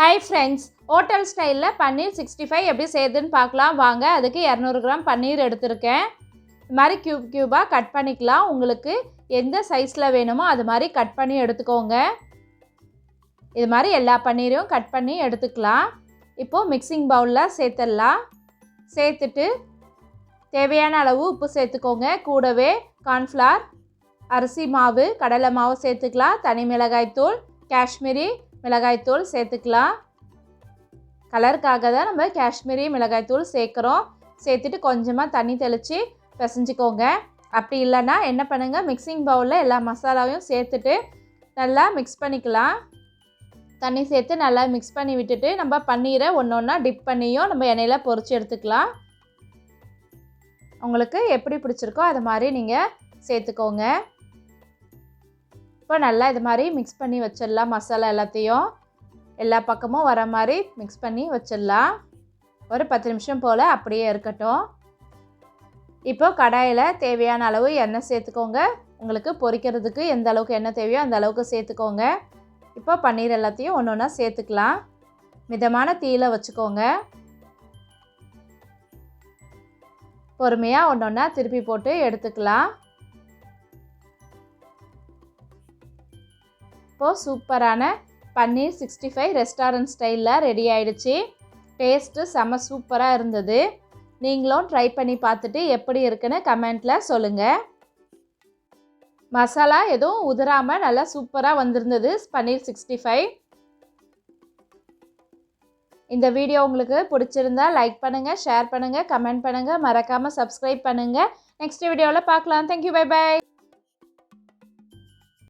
Hi friends hotel ஸ்டைலில் பன்னீர் sixty five எப்படி செய்யுதுன்னு பார்க்கலாம். வாங்க அதுக்கு இரநூறு கிராம் பன்னீர் எடுத்திருக்கேன். இது மாதிரி க்யூப் க்யூபாக கட் பண்ணிக்கலாம். உங்களுக்கு எந்த சைஸில் வேணுமோ அது மாதிரி கட் பண்ணி எடுத்துக்கோங்க. இது மாதிரி எல்லா பன்னீரையும் கட் பண்ணி எடுத்துக்கலாம். இப்போது மிக்சிங் பவுலில் சேர்த்துடலாம். சேர்த்துட்டு தேவையான அளவு உப்பு சேர்த்துக்கோங்க. கூடவே கார்ன்ஃப்ளார் அரிசி மாவு கடலை மாவு சேர்த்துக்கலாம். தனி மிளகாய்த்தூள் காஷ்மீரி மிளகாய்த்தூள் சேர்த்துக்கலாம். கலருக்காக தான் நம்ம காஷ்மீரி மிளகாய்த்தூள் சேர்க்குறோம். சேர்த்துட்டு கொஞ்சமாக தண்ணி தெளித்து பிசைஞ்சிக்கோங்க. அப்படி இல்லைன்னா என்ன பண்ணுங்கள் மிக்சிங் பவுலில் எல்லா மசாலாவையும் சேர்த்துட்டு நல்லா மிக்ஸ் பண்ணிக்கலாம். தண்ணி சேர்த்து நல்லா மிக்ஸ் பண்ணி விட்டுட்டு நம்ம பன்னீரை ஒன்று ஒன்றா டிப் பண்ணியும் நம்ம எண்ணெயில் பொறிச்சு எடுத்துக்கலாம். உங்களுக்கு எப்படி பிடிச்சிருக்கோ அது மாதிரி நீங்கள் சேர்த்துக்கோங்க. இப்போ நல்லா இது மாதிரி மிக்ஸ் பண்ணி வச்சிடலாம். மசாலா எல்லாத்தையும் எல்லா பக்கமும் வர மாதிரி மிக்ஸ் பண்ணி வச்சிடலாம். ஒரு பத்து நிமிஷம் போல் அப்படியே இருக்கட்டும். இப்போ கடாயில் தேவையான அளவு எண்ணெய் சேர்த்துக்கோங்க. உங்களுக்கு பொரிக்கிறதுக்கு எந்த அளவுக்கு எண்ணெய் தேவையோ அந்த அளவுக்கு சேர்த்துக்கோங்க. இப்போ பன்னீர் எல்லாத்தையும் ஒன்று ஒன்றா சேர்த்துக்கலாம். மிதமான தீயில் வச்சுக்கோங்க. பொறுமையாக ஒன்று ஒன்றா திருப்பி போட்டு எடுத்துக்கலாம். இப்போது சூப்பரான பன்னீர் சிக்ஸ்டி ஃபைவ் ரெஸ்டாரண்ட் ஸ்டைலில் ரெடி ஆயிடுச்சு. டேஸ்ட்டு செம்ம சூப்பராக இருந்தது. நீங்களும் ட்ரை பண்ணி பார்த்துட்டு எப்படி இருக்குன்னு கமெண்ட்டில் சொல்லுங்கள் மசாலா எதுவும் உதிராமல் நல்லா சூப்பராக வந்திருந்தது பன்னீர் சிக்ஸ்டி ஃபைவ். இந்த வீடியோ உங்களுக்கு பிடிச்சிருந்தா லைக் பண்ணுங்கள் ஷேர் பண்ணுங்கள் கமெண்ட் பண்ணுங்கள் மறக்காமல் சப்ஸ்கிரைப் பண்ணுங்கள் நெக்ஸ்ட் வீடியோவில் பார்க்கலாம். Thank you bye by